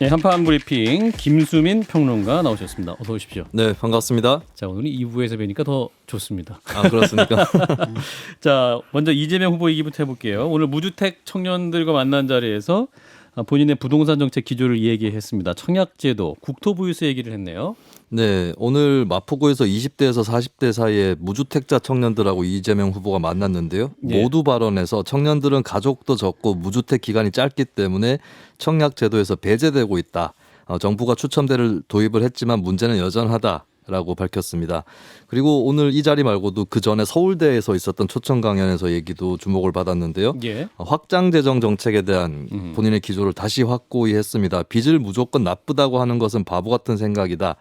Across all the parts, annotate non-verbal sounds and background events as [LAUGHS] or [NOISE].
네, 한판 브리핑 김수민 평론가 나오셨습니다. 어서 오십시오. 네, 반갑습니다. 자, 오늘 2부에서 뵈니까 더 좋습니다. 아, 그렇습니까? [LAUGHS] 자, 먼저 이재명 후보 얘기부터 해볼게요. 오늘 무주택 청년들과 만난 자리에서 아, 본인의 부동산 정책 기조를 얘기했습니다. 청약제도, 국토부 유세 얘기를 했네요. 네, 오늘 마포구에서 20대에서 40대 사이에 무주택자 청년들하고 이재명 후보가 만났는데요. 예. 모두 발언에서 청년들은 가족도 적고 무주택 기간이 짧기 때문에 청약 제도에서 배제되고 있다. 어, 정부가 추첨제를 도입을 했지만 문제는 여전하다. 라고 밝혔습니다. 그리고 오늘 이 자리 말고도 그 전에 서울대에서 있었던 초청 강연에서 얘기도 주목을 받았는데요. 예. 어, 확장 재정 정책에 대한 음. 본인의 기조를 다시 확고히 했습니다. 빚을 무조건 나쁘다고 하는 것은 바보 같은 생각이다.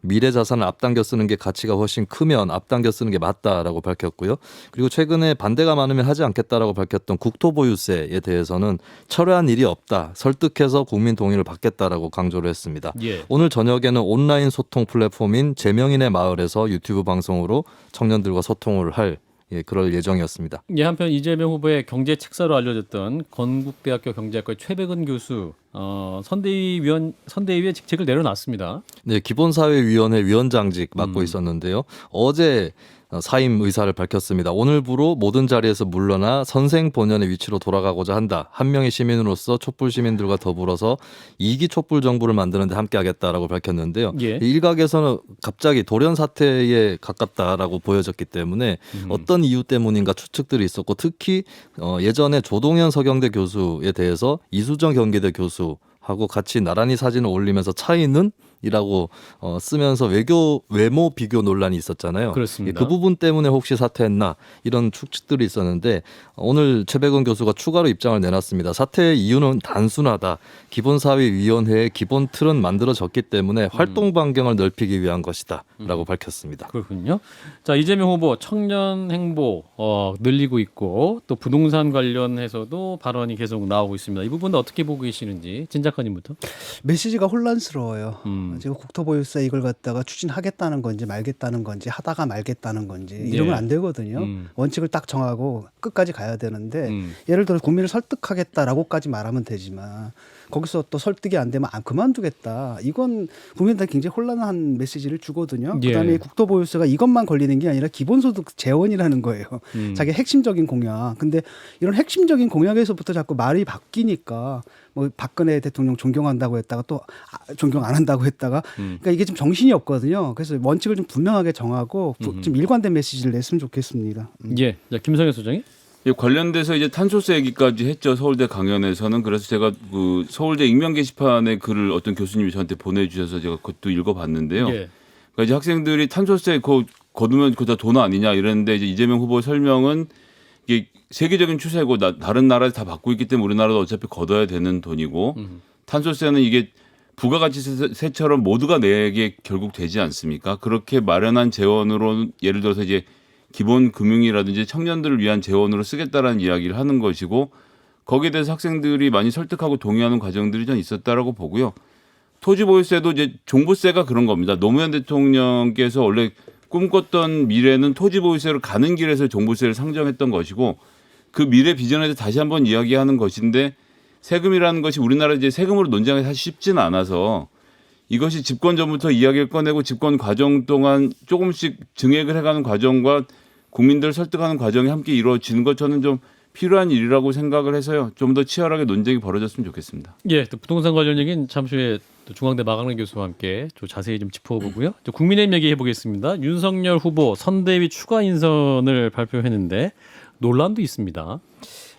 미래 자산을 앞당겨 쓰는 게 가치가 훨씬 크면 앞당겨 쓰는 게 맞다라고 밝혔고요. 그리고 최근에 반대가 많으면 하지 않겠다라고 밝혔던 국토보유세에 대해서는 철회한 일이 없다. 설득해서 국민 동의를 받겠다라고 강조를 했습니다. 예. 오늘 저녁에는 온라인 소통 플랫폼인 제명인의 마을에서 유튜브 방송으로 청년들과 소통을 할 예, 그럴 예정이었습니다. 예, 한편 이재명 후보의 경제 책사로 알려졌던 건국대학교 경제학과 최백은 교수 어, 선대위 위원 선대위의 직책을 내려놨습니다. 네, 기본사회위원회 위원장직 맡고 음. 있었는데요. 어제 어, 사임 의사를 밝혔습니다. 오늘부로 모든 자리에서 물러나 선생 본연의 위치로 돌아가고자 한다. 한 명의 시민으로서 촛불 시민들과 더불어서 이기 촛불 정부를 만드는데 함께하겠다라고 밝혔는데요. 예. 일각에서는 갑자기 돌연 사태에 가깝다라고 보여졌기 때문에 음. 어떤 이유 때문인가 추측들이 있었고 특히 어, 예전에 조동현 서경대 교수에 대해서 이수정 경기대 교수 하고 같이 나란히 사진을 올리면서 차이는 이라고 어, 쓰면서 외교 외모 비교 논란이 있었잖아요. 그렇습니다. 그 부분 때문에 혹시 사퇴했나 이런 추측들이 있었는데 어, 오늘 최백은 교수가 추가로 입장을 내놨습니다. 사퇴의 이유는 단순하다. 기본사회위원회의 기본 틀은 만들어졌기 때문에 활동 반경을 넓히기 위한 것이다라고 밝혔습니다. 그렇군요. 자 이재명 후보 청년 행보 어, 늘리고 있고 또 부동산 관련해서도 발언이 계속 나오고 있습니다. 이 부분도 어떻게 보고 계시는지 진작가님부터. 메시지가 혼란스러워요. 음. 지금 국토보유세 이걸 갖다가 추진하겠다는 건지 말겠다는 건지 하다가 말겠다는 건지 네. 이러면 안 되거든요. 음. 원칙을 딱 정하고 끝까지 가야 되는데 음. 예를 들어 국민을 설득하겠다라고까지 말하면 되지만 거기서 또 설득이 안 되면 아, 그만두겠다. 이건 국민들한테 굉장히 혼란한 메시지를 주거든요. 예. 그다음에 국토보유세가 이것만 걸리는 게 아니라 기본소득 재원이라는 거예요. 음. 자기 핵심적인 공약. 근데 이런 핵심적인 공약에서부터 자꾸 말이 바뀌니까 뭐 박근혜 대통령 존경한다고 했다가 또 아, 존경 안 한다고 했다가 음. 그러니까 이게 좀 정신이 없거든요. 그래서 원칙을 좀 분명하게 정하고 부-. 좀 일관된 메시지를 냈으면 좋겠습니다. 음. 예, 자 김성현 소장이. 예, 관련돼서 이제 탄소세 얘기까지 했죠 서울대 강연에서는 그래서 제가 그 서울대 익명 게시판에 글을 어떤 교수님이 저한테 보내주셔서 제가 그것도 읽어봤는데요. 예. 그러니까 이제 학생들이 탄소세 거 거두면 그다 돈 아니냐 이랬는데 이제 이재명 후보 설명은 이게 세계적인 추세고 나, 다른 나라에서 다 받고 있기 때문에 우리나라도 어차피 걷어야 되는 돈이고 음. 탄소세는 이게 부가가치세처럼 모두가 내게 결국 되지 않습니까? 그렇게 마련한 재원으로 예를 들어서 이제 기본 금융이라든지 청년들을 위한 재원으로 쓰겠다라는 이야기를 하는 것이고 거기에 대해서 학생들이 많이 설득하고 동의하는 과정들이 좀 있었다라고 보고요. 토지 보유세도 이제 종부세가 그런 겁니다. 노무현 대통령께서 원래 꿈꿨던 미래는 토지 보유세로 가는 길에서 종부세를 상정했던 것이고 그 미래 비전에 대해서 다시 한번 이야기하는 것인데 세금이라는 것이 우리나라 이제 세금으로 논쟁하기 사실 쉽지는 않아서 이것이 집권 전부터 이야기를 꺼내고 집권 과정 동안 조금씩 증액을 해가는 과정과 국민들을 설득하는 과정이 함께 이루어지는 것 저는 좀 필요한 일이라고 생각을 해서요. 좀 더 치열하게 논쟁이 벌어졌으면 좋겠습니다. 예, 또 부동산 관련 얘기는 잠시 후에 또 중앙대 마강래 교수와 함께 좀 자세히 좀 짚어보고요. 또 국민의힘 얘기해 보겠습니다. 윤석열 후보 선대위 추가 인선을 발표했는데 논란도 있습니다.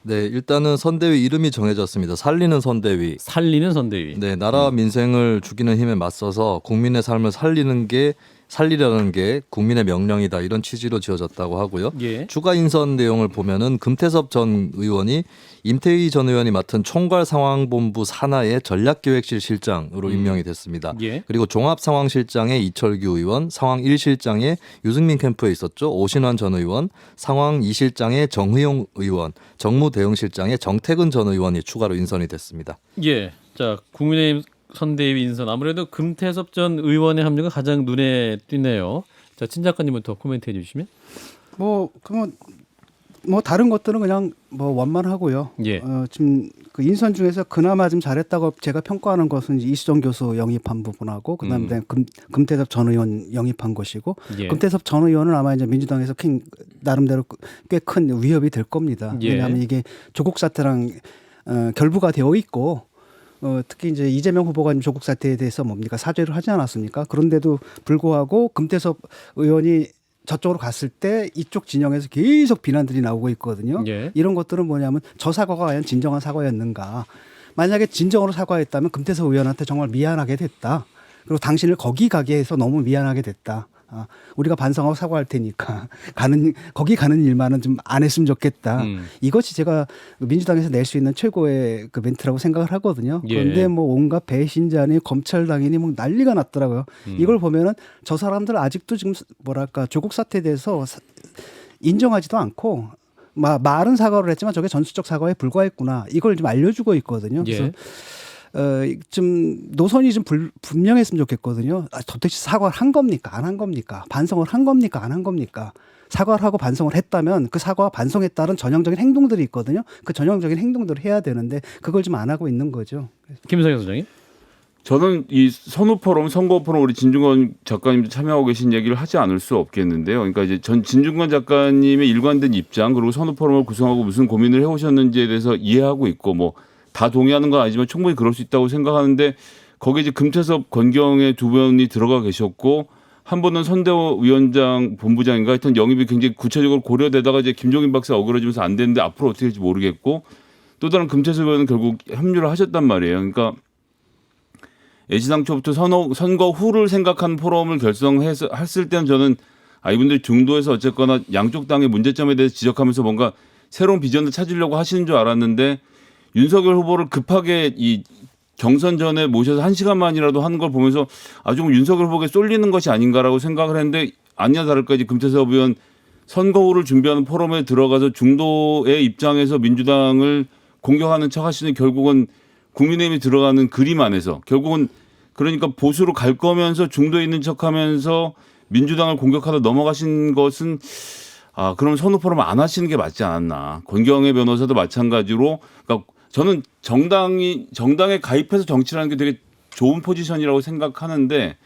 네, 일단은 선대위 이름이 정해졌습니다. 살리는 선대위. 살리는 선대위. 네, 나라와 민생을 죽이는 힘에 맞서서 국민의 삶을 살리는 게 살리려는 게 국민의 명령이다 이런 취지로 지어졌다고 하고요. 예. 추가 인선 내용을 보면은 금태섭 전 의원이 임태희 전 의원이 맡은 총괄 상황본부 산하의 전략기획실 실장으로 음. 임명이 됐습니다. 예. 그리고 종합 상황실장에 이철규 의원, 상황 1실장에 유승민 캠프에 있었죠. 오신환 전 의원, 상황 2실장에 정의용 의원, 정무 대응실장에 정태근 전 의원이 추가로 인선이 됐습니다. 예. 자, 국민의힘 선대위 인선 아무래도 금태섭 전 의원의 합류가 가장 눈에 띄네요. 자, 친 작가님부터 코멘트해 주시면. 뭐 그러면 뭐 다른 것들은 그냥 뭐 원만하고요. 예. 어, 지금 그 인선 중에서 그나마 좀 잘했다고 제가 평가하는 것은 이제 이수정 교수 영입한 부분하고 그다음에 음. 금, 금태섭 전 의원 영입한 것이고 예. 금태섭 전 의원은 아마 이제 민주당에서 큰 나름대로 꽤 큰 위협이 될 겁니다. 예. 왜냐하면 이게 조국 사태랑 어, 결부가 되어 있고 어, 특히 이제 이재명 후보가 조국 사태에 대해서 뭡니까 사죄를 하지 않았습니까? 그런데도 불구하고 금태섭 의원이 저쪽으로 갔을 때 이쪽 진영에서 계속 비난들이 나오고 있거든요. 예. 이런 것들은 뭐냐면 저 사과가 과연 진정한 사과였는가? 만약에 진정으로 사과했다면 금태섭 의원한테 정말 미안하게 됐다. 그리고 당신을 거기 가게 해서 너무 미안하게 됐다. 아, 우리가 반성하고 사과할 테니까 [LAUGHS] 가는 거기 가는 일만은 좀 안 했으면 좋겠다. 음. 이것이 제가 민주당에서 낼 수 있는 최고의 그 멘트라고 생각을 하거든요. 예. 그런데 뭐 온갖 배신자니 검찰당이니 뭐 난리가 났더라고요. 음. 이걸 보면은 저 사람들 아직도 지금 뭐랄까 조국 사태에 대해서 사- 인정하지도 않고 마, 말은 사과를 했지만 저게 전수적 사과에 불과했구나. 이걸 좀 알려주고 있거든요. 그래서 예. 어, 좀 노선이 좀 불, 분명했으면 좋겠거든요. 아, 도대체 사과를 한 겁니까? 안 한 겁니까? 반성을 한 겁니까? 안 한 겁니까? 사과를 하고 반성을 했다면 그 사과와 반성에 따른 전형적인 행동들이 있거든요. 그 전형적인 행동들을 해야 되는데 그걸 좀 안 하고 있는 거죠. 김성현 소장님. 저는 이 선후 포럼, 선거 포럼 우리 진중권 작가님도 참여하고 계신 얘기를 하지 않을 수 없겠는데요. 그러니까 이제 전 진중권 작가님의 일관된 입장 그리고 선후 포럼을 구성하고 무슨 고민을 해오셨는지에 대해서 이해하고 있고 뭐 다 동의하는 건 아니지만 충분히 그럴 수 있다고 생각하는데 거기에 이제 금태섭 권경의 두 분이 들어가 계셨고 한 번은 선대호 위원장 본부장인가 하여튼 영입이 굉장히 구체적으로 고려되다가 이제 김종인 박사 어그러지면서 안 되는데 앞으로 어떻게 될지 모르겠고 또 다른 금태섭 의원은 결국 합류를 하셨단 말이에요. 그러니까 애시당초부터 선거, 선거 후를 생각한 포럼을 결성해서 했을 때는 저는 아 이분들이 중도에서 어쨌거나 양쪽 당의 문제점에 대해서 지적하면서 뭔가 새로운 비전을 찾으려고 하시는 줄 알았는데 윤석열 후보를 급하게 이 경선 전에 모셔서 한 시간만이라도 하는 걸 보면서 아 조금 윤석열 후보에 쏠리는 것이 아닌가라고 생각을 했는데 아니야 다를까 이제 금태섭 의원 선거 후를 준비하는 포럼에 들어가서 중도의 입장에서 민주당을 공격하는 척 하시는 결국은 국민의힘이 들어가는 그림 안에서 결국은 그러니까 보수로 갈 거면서 중도에 있는 척 하면서 민주당을 공격하다 넘어가신 것은 아 그럼 선호 포럼 안 하시는 게 맞지 않았나. 권경의 변호사도 마찬가지로 그러니까 저는 정당이 정당에 가입해서 정치라는 게 되게 좋은 포지션이라고 생각하는데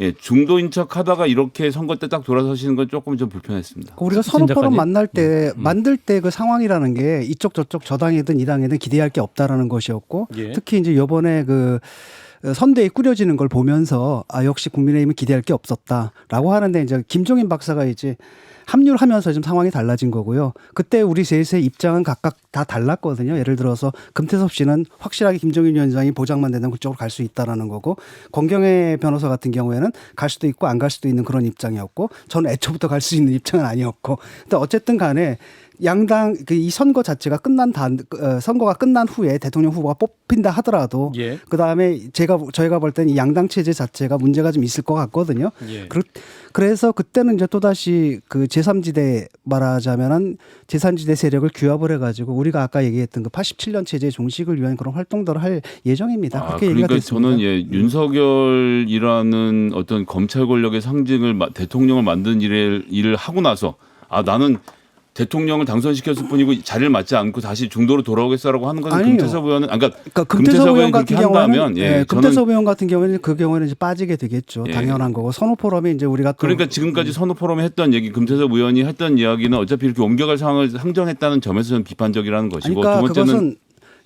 예, 중도인 척 하다가 이렇게 선거 때 딱 돌아서시는 건 조금 좀 불편했습니다. 우리가 진 선호 작가님? 포럼 만날 때 만들 때 그 상황이라는 게 이쪽 저쪽 저 당이든 이 당이든 기대할 게 없다라는 것이었고 예. 특히 이제 요번에 그 선대위 꾸려지는 걸 보면서 아 역시 국민의힘은 기대할 게 없었다라고 하는데 이제 김종인 박사가 이제 합류를 하면서 좀 상황이 달라진 거고요. 그때 우리 셋의 입장은 각각 다 달랐거든요. 예를 들어서 금태섭 씨는 확실하게 김종인 위원장이 보장만 되면 그쪽으로 갈 수 있다라는 거고 권경혜 변호사 같은 경우에는 갈 수도 있고 안 갈 수도 있는 그런 입장이었고 저는 애초부터 갈 수 있는 입장은 아니었고 근데 어쨌든 간에 양당 그 이 선거 자체가 끝난 단 어, 선거가 끝난 후에 대통령 후보가 뽑힌다 하더라도 예. 그 다음에 제가 저희가 볼 때는 이 양당 체제 자체가 문제가 좀 있을 것 같거든요. 예. 그렇- 그래서 그때는 이제 또 다시 그 제3지대 말하자면은 제3지대 세력을 규합을 해가지고 우리가 아까 얘기했던 그 87년 체제 종식을 위한 그런 활동들을 할 예정입니다. 아, 그렇게 그러니까 됐습니다. 저는 예 윤석열이라는 어떤 검찰 권력의 상징을 마- 대통령을 만든 일을 일을 하고 나서 아 나는 대통령을 당선시켰을 뿐이고 자리를 맡지 않고 다시 중도로 돌아오겠어라고 하는 것은 아니요. 금태섭 의원은 아, 그러니까 그러니까 금태섭 의원 같은 그렇게 한다면, 경우는 예, 예, 금태섭 의원 같은 경우는 그 경우에는 이제 빠지게 되겠죠. 예. 당연한 거고 선호 포럼에 이제 우리가 또 그러니까 지금까지 선호 포럼에 했던 얘기 금태섭 의원이 했던 이야기는 어차피 이렇게 옮겨갈 상황을 상정했다는 점에서 저는 비판적이라는 것이고 그러니까 두 번째는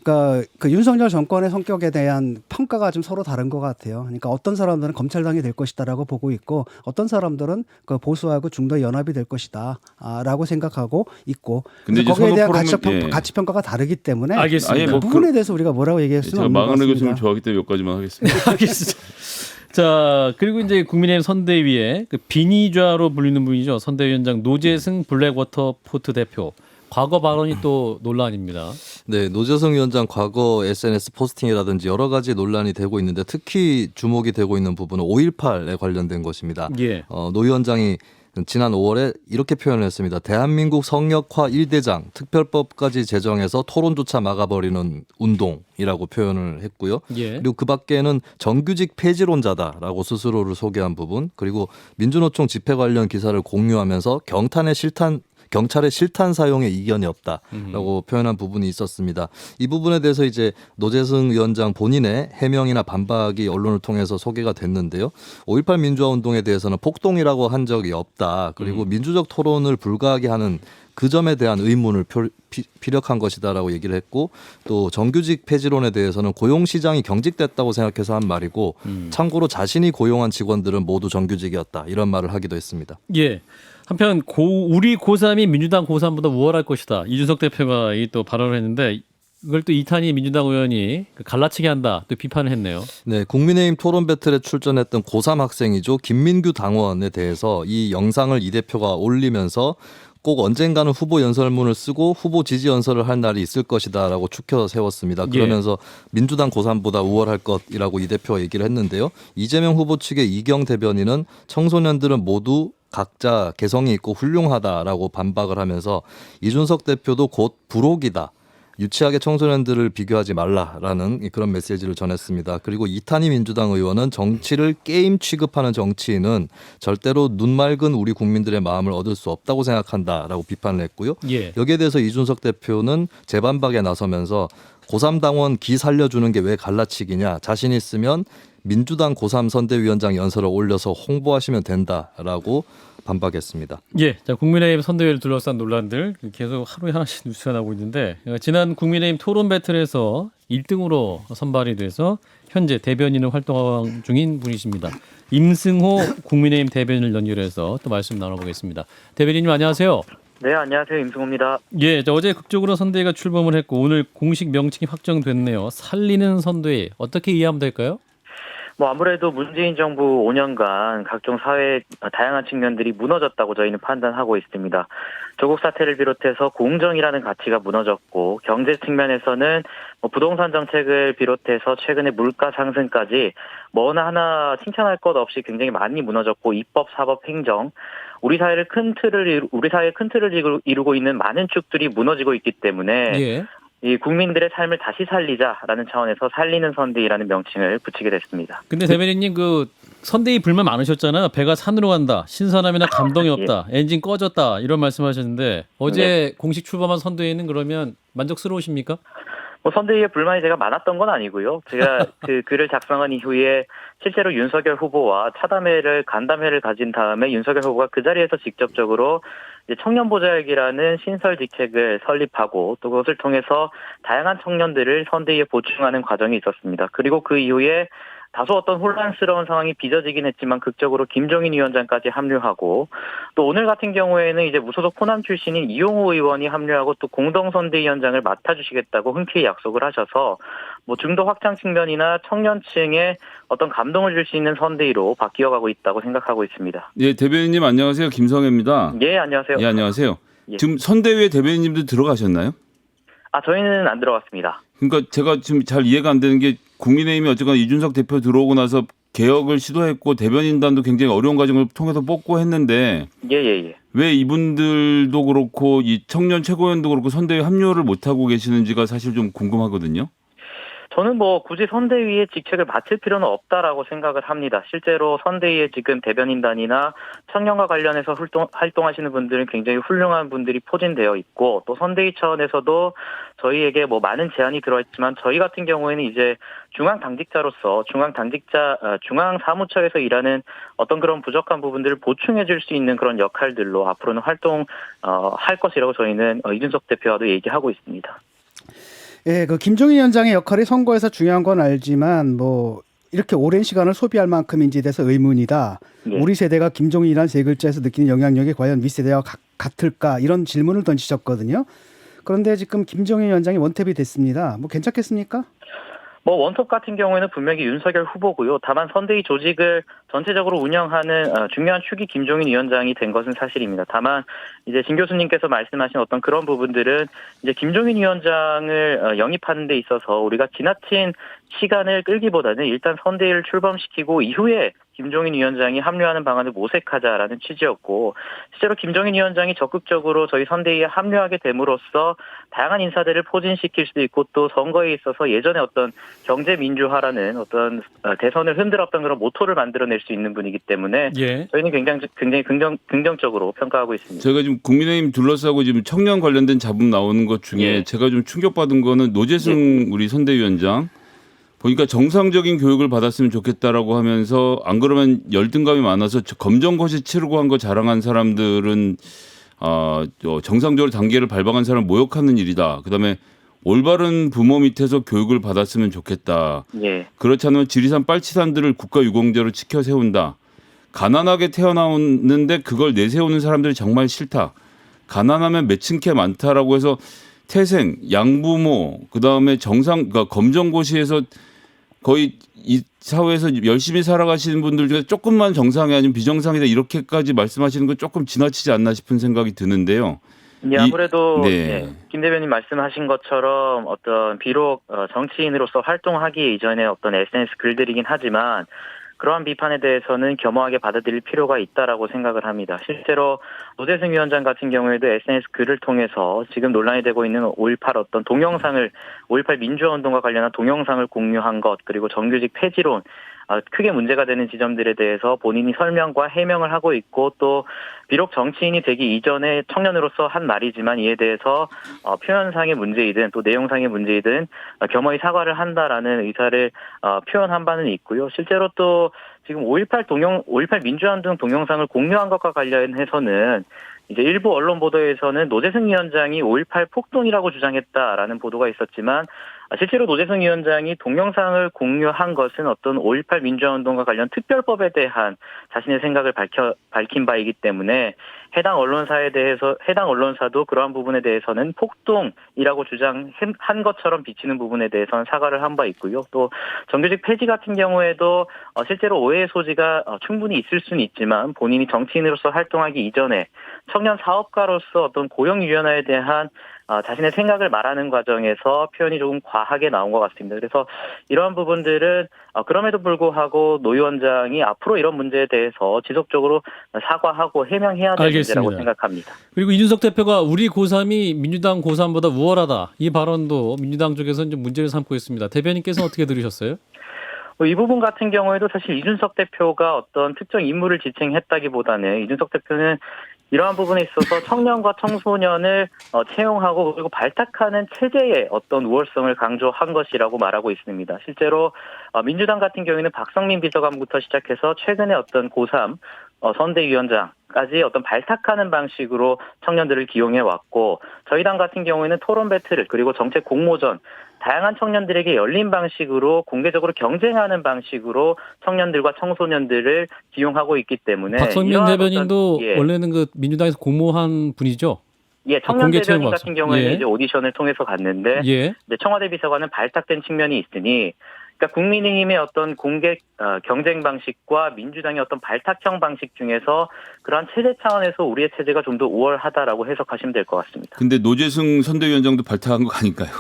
그러니까 그 윤석열 정권의 성격에 대한 평가가 좀 서로 다른 것 같아요. 그러니까 어떤 사람들은 검찰당이 될 것이다라고 보고 있고 어떤 사람들은 그 보수하고 중도 연합이 될 것이다라고 생각하고 있고 근데 이제 거기에 대한 선호 가치, 포럼은- 평, 예. 가치 평가가 다르기 때문에 알겠습니다. 아예 그 뭐 부분에 그- 대해서 우리가 뭐라고 얘기할 수는 제가 없는 것 교수님을 같습니다. 좋아하기 때문에 여기까지만 하겠습니다. [LAUGHS] 알겠습니다. 자 그리고 이제 국민의힘 선대위에 그 비니좌로 불리는 분이죠. 선대위원장 노재승 블랙워터 포트 대표. 과거 발언이 또 논란입니다. 네, 노재성 위원장 과거 SNS 포스팅이라든지 여러 가지 논란이 되고 있는데 특히 주목이 되고 있는 부분은 5.18에 관련된 것입니다. 예. 어, 노 위원장이 지난 5월에 이렇게 표현을 했습니다. 대한민국 성역화 1대장 특별법까지 제정해서 토론조차 막아버리는 운동이라고 표현을 했고요. 예. 그리고 그 밖에는 정규직 폐지론자다라고 스스로를 소개한 부분, 그리고 민주노총 집회 관련 기사를 공유하면서 경탄의 실탄 경찰의 실탄 사용에 이견이 없다라고 표현한 부분이 있었습니다. 이 부분에 대해서 이제 노재승 위원장 본인의 해명이나 반박이 언론을 통해서 소개가 됐는데요. 5.18 민주화 운동에 대해서는 폭동이라고 한 적이 없다. 그리고 민주적 토론을 불가하게 하는 그 점에 대한 의문을 표, 피, 피력한 것이다라고 얘기를 했고 또 정규직 폐지론에 대해서는 고용 시장이 경직됐다고 생각해서 한 말이고 참고로 자신이 고용한 직원들은 모두 정규직이었다 이런 말을 하기도 했습니다. 예. 한편 고 우리 고3이 민주당 고3보다 우월할 것이다. 이준석 대표가 이 또 발언을 했는데 이걸 또 이탄희 민주당 의원이 그 갈라치게 한다 또 비판을 했네요. 네, 국민의힘 토론 배틀에 출전했던 고3 학생이죠. 김민규 당원에 대해서 이 영상을 이 대표가 올리면서 꼭 언젠가는 후보 연설문을 쓰고 후보 지지 연설을 할 날이 있을 것이다라고 추켜 세웠습니다. 그러면서 민주당 고3보다 우월할 것이라고 이 대표가 얘기를 했는데요. 이재명 후보 측의 이경 대변인은 청소년들은 모두 각자 개성이 있고 훌륭하다라고 반박을 하면서 이준석 대표도 곧 부록이다. 유치하게 청소년들을 비교하지 말라라는 그런 메시지를 전했습니다. 그리고 이탄희 민주당 의원은 정치를 게임 취급하는 정치인은 절대로 눈 맑은 우리 국민들의 마음을 얻을 수 없다고 생각한다라고 비판을 했고요. 예. 여기에 대해서 이준석 대표는 재반박에 나서면서 고3 당원 기 살려주는 게 왜 갈라치기냐 자신 있으면 민주당 고3 선대위원장 연설을 올려서 홍보하시면 된다라고 반박했습니다. 예, 자 국민의힘 선대위를 둘러싼 논란들 계속 하루에 하나씩 뉴스가 나오고 있는데 어, 지난 국민의힘 토론 배틀에서 1등으로 선발이 돼서 현재 대변인을 활동 중인 분이십니다. 임승호 국민의힘 대변인을 연결해서 또 말씀 나눠보겠습니다. 대변인님 안녕하세요. 네, 안녕하세요. 임승호입니다. 예, 자, 어제 극적으로 선대위가 출범을 했고 오늘 공식 명칭이 확정됐네요. 살리는 선대위 어떻게 이해하면 될까요? 뭐 아무래도 문재인 정부 5년간 각종 사회 다양한 측면들이 무너졌다고 저희는 판단하고 있습니다. 조국 사태를 비롯해서 공정이라는 가치가 무너졌고 경제 측면에서는 뭐 부동산 정책을 비롯해서 최근에 물가 상승까지 뭐 하나 칭찬할 것 없이 굉장히 많이 무너졌고 입법, 사법, 행정 우리 사회를 큰 틀을 우리 사회의 큰 틀을 이루- 이루고 있는 많은 축들이 무너지고 있기 때문에 예. 이 국민들의 삶을 다시 살리자라는 차원에서 살리는 선대위라는 명칭을 붙이게 됐습니다. 근데 대변인님 그 선대위 불만 많으셨잖아요. 배가 산으로 간다. 신선함이나 감동이 없다. 엔진 꺼졌다. 이런 말씀하셨는데 어제 공식 출범한 선대위는 그러면 만족스러우십니까? 뭐 선대위에 불만이 제가 많았던 건 아니고요. 제가 [LAUGHS] 그 글을 작성한 이후에 실제로 윤석열 후보와 차담회를 간담회를 가진 다음에 윤석열 후보가 그 자리에서 직접적으로 이제 청년 보좌역이라는 신설 직책을 설립하고 또 그것을 통해서 다양한 청년들을 선대위에 보충하는 과정이 있었습니다. 그리고 그 이후에 다소 어떤 혼란스러운 상황이 빚어지긴 했지만 극적으로 김종인 위원장까지 합류하고 또 오늘 같은 경우에는 이제 무소속 호남 출신인 이용호 의원이 합류하고 또 공동선대위원장을 맡아주시겠다고 흔쾌히 약속을 하셔서 뭐 중도 확장 측면이나 청년층에 어떤 감동을 줄 수 있는 선대위로 바뀌어가고 있다고 생각하고 있습니다. 예, 대변인님 안녕하세요. 김성애입니다. 예, 안녕하세요. 예, 안녕하세요. 예. 지금 선대위에 대변인님도 들어가셨나요? 아, 저희는 안 들어갔습니다. 그러니까 제가 지금 잘 이해가 안 되는 게 국민의힘이 어쨌거나 이준석 대표 들어오고 나서 개혁을 시도했고 대변인단도 굉장히 어려운 과정을 통해서 뽑고 했는데 예, 예, 예. 왜 이분들도 그렇고 이 청년 최고위원도 그렇고 선대위 합류를 못 하고 계시는지가 사실 좀 궁금하거든요. 저는 뭐 굳이 선대위의 직책을 맡을 필요는 없다라고 생각을 합니다. 실제로 선대위에 지금 대변인단이나 청년과 관련해서 활동, 활동하시는 분들은 굉장히 훌륭한 분들이 포진되어 있고 또 선대위 차원에서도 저희에게 뭐 많은 제안이 들어있지만 저희 같은 경우에는 이제 중앙 당직자로서 중앙 당직자 어, 중앙 사무처에서 일하는 어떤 그런 부족한 부분들을 보충해 줄 수 있는 그런 역할들로 앞으로는 활동 어, 할 것이라고 저희는 어, 이준석 대표와도 얘기하고 있습니다. 예, 그 김종인 위원장의 역할이 선거에서 중요한 건 알지만 뭐 이렇게 오랜 시간을 소비할 만큼인지에 대해서 의문이다. 네. 우리 세대가 김종인이라는 세 글자에서 느끼는 영향력이 과연 윗세대와 가- 같을까 이런 질문을 던지셨거든요. 그런데 지금 김종인 위원장이 원탭이 됐습니다. 뭐 괜찮겠습니까? 뭐 원톱 같은 경우에는 분명히 윤석열 후보고요. 다만 선대위 조직을 전체적으로 운영하는 어, 중요한 축이 김종인 위원장이 된 것은 사실입니다. 다만 이제 진 교수님께서 말씀하신 어떤 그런 부분들은 이제 김종인 위원장을 어, 영입하는 데 있어서 우리가 지나친 시간을 끌기보다는 일단 선대위를 출범시키고 이후에 김종인 위원장이 합류하는 방안을 모색하자라는 취지였고 실제로 김종인 위원장이 적극적으로 저희 선대위에 합류하게 됨으로써 다양한 인사들을 포진시킬 수도 있고 또 선거에 있어서 예전에 어떤 경제 민주화라는 어떤 어, 대선을 흔들었던 그런 모토를 만들어낼 수 있는 분이기 때문에 예. 저희는 굉장히 굉장히 긍정 긍정적으로 평가하고 있습니다. 제가 지금 국민의힘 둘러싸고 지금 청년 관련된 잡음 나오는 것 중에 예. 제가 좀 충격받은 거는 노재승 우리 선대위원장 보니까 정상적인 교육을 받았으면 좋겠다라고 하면서 안 그러면 열등감이 많아서 저 검정고시 치르고 한 거 자랑한 사람들은 아, 저 정상적으로 단계를 밟아간 사람 모욕하는 일이다. 그다음에 올바른 부모 밑에서 교육을 받았으면 좋겠다. 예. 그렇지 않으면 지리산 빨치산들을 국가유공자로 지켜 세운다. 가난하게 태어나는데 그걸 내세우는 사람들이 정말 싫다. 가난하면 매칭캐 많다라고 해서 태생, 양부모, 그 다음에 정상, 그러니까 검정고시에서 거의 이 사회에서 열심히 살아가시는 분들 중에 조금만 정상이 아니면 비정상이다 이렇게까지 말씀하시는 건 조금 지나치지 않나 싶은 생각이 드는데요. 예, 아무래도 네. 예, 김 대변인 말씀하신 것처럼 어떤 비록 어, 정치인으로서 활동하기 이전에 어떤 SNS 글들이긴 하지만 그러한 비판에 대해서는 겸허하게 받아들일 필요가 있다라고 생각을 합니다. 실제로 노재승 위원장 같은 경우에도 SNS 글을 통해서 지금 논란이 되고 있는 5.18 어떤 동영상을 5.18 민주화 운동과 관련한 동영상을 공유한 것 그리고 정규직 폐지론 아, 크게 문제가 되는 지점들에 대해서 본인이 설명과 해명을 하고 있고 또 비록 정치인이 되기 이전에 청년으로서 한 말이지만 이에 대해서 어, 표현상의 문제이든 또 내용상의 문제이든 어, 겸허히 사과를 한다라는 의사를 어, 표현한 바는 있고요. 실제로 또 지금 5.18 동영 5.18 민주화운동 동영상을 공유한 것과 관련해서는 이제 일부 언론 보도에서는 노재승 위원장이 5.18 폭동이라고 주장했다라는 보도가 있었지만 아, 실제로 노재승 위원장이 동영상을 공유한 것은 어떤 5.18 민주화운동과 관련 특별법에 대한 자신의 생각을 밝혀, 밝힌 바이기 때문에 해당 언론사에 대해서 해당 언론사도 그러한 부분에 대해서는 폭동이라고 주장한 것처럼 비치는 부분에 대해서는 사과를 한 바 있고요. 또 정규직 폐지 같은 경우에도 어, 실제로 오해의 소지가 어, 충분히 있을 수는 있지만 본인이 정치인으로서 활동하기 이전에 청년 사업가로서 어떤 고용 유연화에 대한 어, 자신의 생각을 말하는 과정에서 표현이 조금 과하게 나온 것 같습니다. 그래서 이러한 부분들은 어, 그럼에도 불구하고 노 위원장이 앞으로 이런 문제에 대해서 지속적으로 사과하고 해명해야 될 알겠습니다. 문제라고 생각합니다. 그리고 이준석 대표가 우리 고3이 민주당 고3보다 우월하다. 이 발언도 민주당 쪽에서는 좀 문제를 삼고 있습니다. 대변인께서 어떻게 들으셨어요? 뭐이 부분 같은 경우에도 사실 이준석 대표가 어떤 특정 인물을 지칭했다기보다는 이준석 대표는 이러한 부분에 있어서 청년과 청소년을 어, 채용하고 그리고 발탁하는 체제의 어떤 우월성을 강조한 것이라고 말하고 있습니다. 실제로 어, 민주당 같은 경우에는 박성민 비서관부터 시작해서 최근에 어떤 고3 어, 선대위원장까지 어떤 발탁하는 방식으로 청년들을 기용해 왔고 저희 당 같은 경우에는 토론 배틀을 그리고 정책 공모전 다양한 청년들에게 열린 방식으로 공개적으로 경쟁하는 방식으로 청년들과 청소년들을 기용하고 있기 때문에 이러한 대변인도 어떤- 예, 원래는 그 민주당에서 공모한 분이죠. 예, 청년 공개 채용 대변인. 같은 경우에는 예. 이제 오디션을 통해서 갔는데 예. 이제 청와대 비서관은 발탁된 측면이 있으니 그러니까 국민의힘의 어떤 공개 어, 경쟁 방식과 민주당의 어떤 발탁형 방식 중에서 그러한 체제 차원에서 우리의 체제가 좀 더 우월하다라고 해석하시면 될 것 같습니다. 근데 노재승 선대위원장도 발탁한 거 아닐까요?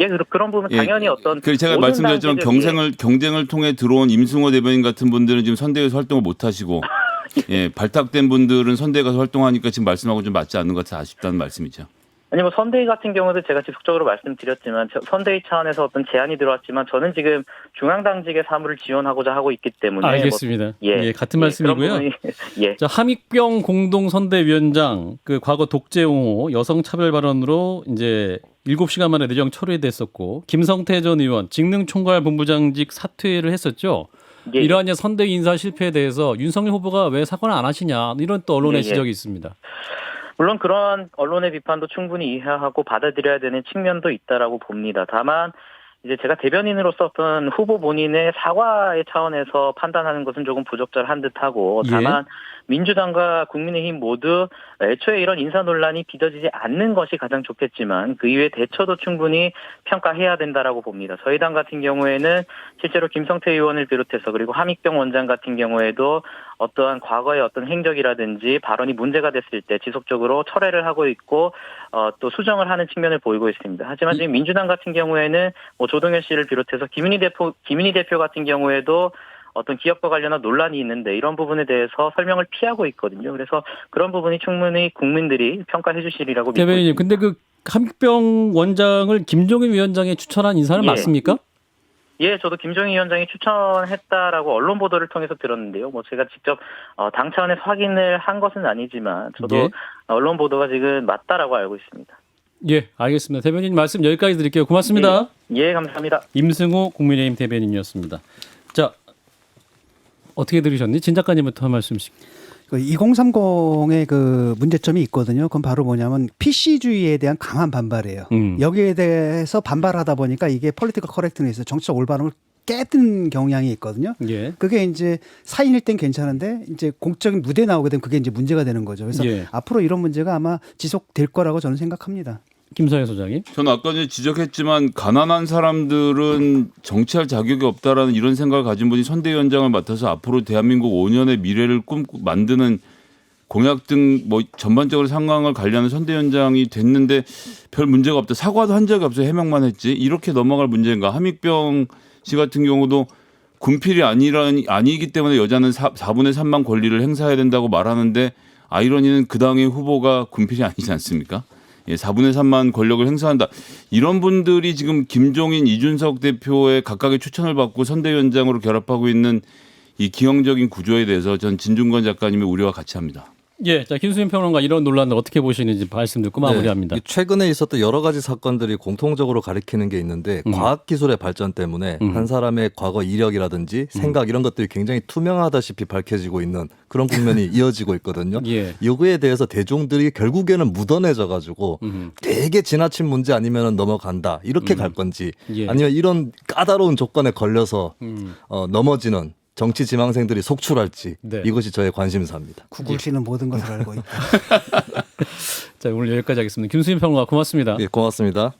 예, 그- 그런 부분 예, 당연히 어떤 그 제가 말씀드렸지만 경쟁을 경쟁을 통해 들어온 임승호 대변인 같은 분들은 지금 선대위에서 활동을 못 하시고 [LAUGHS] 예, 발탁된 분들은 선대에 가서 활동하니까 지금 말씀하고 좀 맞지 않는 것 같아 아쉽다는 말씀이죠. 아니 뭐 선대위 같은 경우도 제가 지속적으로 말씀드렸지만 저- 선대위 차원에서 어떤 제안이 들어왔지만 저는 지금 중앙 당직의 사무를 지원하고자 하고 있기 때문에 뭐- 알겠습니다. 예, 예, 같은 예, 말씀이고요. 부분이- [LAUGHS] 예. 자, 함익병 공동 선대위원장 그 과거 독재 옹호 여성 차별 발언으로 이제 7시간 만에 내정 철회됐었고 김성태 전 의원 직능 총괄 본부장직 사퇴를 했었죠. 예, 이러한 선대위 인사 실패에 대해서 윤석열 후보가 왜 사과를 안 하시냐 이런 또 언론의 예, 예. 지적이 있습니다. 물론 그러한 언론의 비판도 충분히 이해하고 받아들여야 되는 측면도 있다라고 봅니다. 다만 이제 제가 대변인으로서 어떤 후보 본인의 사과의 차원에서 판단하는 것은 조금 부적절한 듯하고 예. 다만 민주당과 국민의힘 모두 애초에 이런 인사 논란이 빚어지지 않는 것이 가장 좋겠지만 그 이외의 대처도 충분히 평가해야 된다라고 봅니다. 저희 당 같은 경우에는 실제로 김성태 의원을 비롯해서 그리고 함익병 원장 같은 경우에도 어떠한 과거의 어떤 행적이라든지 발언이 문제가 됐을 때 지속적으로 철회를 하고 있고 어, 또 수정을 하는 측면을 보이고 있습니다. 하지만 지금 민주당 같은 경우에는 뭐 조동현 씨를 비롯해서 김윤희 대표 김윤희 대표 같은 경우에도 어떤 기업과 관련한 논란이 있는데 이런 부분에 대해서 설명을 피하고 있거든요. 그래서 그런 부분이 충분히 국민들이 평가해 주시리라고 믿고 대변인님, 있습니다. 근데 그 함익병 원장을 김종인 위원장이 추천한 인사는 예. 맞습니까? 예, 저도 김종인 위원장이 추천했다라고 언론 보도를 통해서 들었는데요. 뭐 제가 직접 어, 당 차원에서 확인을 한 것은 아니지만 저도 예. 언론 보도가 지금 맞다라고 알고 있습니다. 예, 알겠습니다. 대변인 말씀 여기까지 드릴게요. 고맙습니다. 예, 감사합니다. 임승호 국민의힘 대변인이었습니다. 자, 어떻게 들으셨니? 진 작가님부터 한 말씀씩. 그 2030의 그 문제점이 있거든요. 그건 바로 뭐냐면 PC주의에 대한 강한 반발이에요. 음. 여기에 대해서 반발하다 보니까 이게 폴리티컬 커렉트니스 정치적 올바름을 깨뜨는 경향이 있거든요. 예. 그게 이제 사인일 땐 괜찮은데 이제 공적인 무대에 나오게 되면 그게 이제 문제가 되는 거죠. 그래서 예. 앞으로 이런 문제가 아마 지속될 거라고 저는 생각합니다. 김사혜 소장님. 저는 아까 전에 지적했지만 가난한 사람들은 정치할 자격이 없다라는 이런 생각을 가진 분이 선대위원장을 맡아서 앞으로 대한민국 5년의 미래를 꿈 만드는 공약 등 뭐 전반적으로 상황을 관리하는 선대위원장이 됐는데 별 문제가 없다. 사과도 한 적이 없어요. 해명만 했지. 이렇게 넘어갈 문제인가? 함익병 씨 같은 경우도 군필이 아니란 아니기 때문에 여자는 사, 4분의 3만 권리를 행사해야 된다고 말하는데 아이러니는 그 당의 후보가 군필이 아니지 않습니까? 예, 4분의 3만 권력을 행사한다. 이런 분들이 지금 김종인, 이준석 대표의 각각의 추천을 받고 선대위원장으로 결합하고 있는 이 기형적인 구조에 대해서 전 진중권 작가님의 우려와 같이 합니다. 예, 자 김수민 평론가 이런 논란을 어떻게 보시는지 말씀 듣고 마무리합니다. 네, 이 최근에 있었던 여러 가지 사건들이 공통적으로 가리키는 게 있는데 음. 과학 기술의 발전 때문에 음. 한 사람의 과거 이력이라든지 생각 이런 것들이 굉장히 투명하다시피 밝혀지고 있는 그런 국면이 [LAUGHS] 이어지고 있거든요. 예. 이거에 대해서 대중들이 결국에는 묻어내져 가지고 음. 되게 지나친 문제 아니면 넘어간다 이렇게 갈 건지 예. 아니면 이런 까다로운 조건에 걸려서 음. 어, 넘어지는 정치 지망생들이 속출할지 네. 이것이 저의 관심사입니다. 구글 씨는 모든 것을 알고 있다. [LAUGHS] 자 오늘 여기까지 하겠습니다. 김수민 평론가 고맙습니다. 예, 고맙습니다.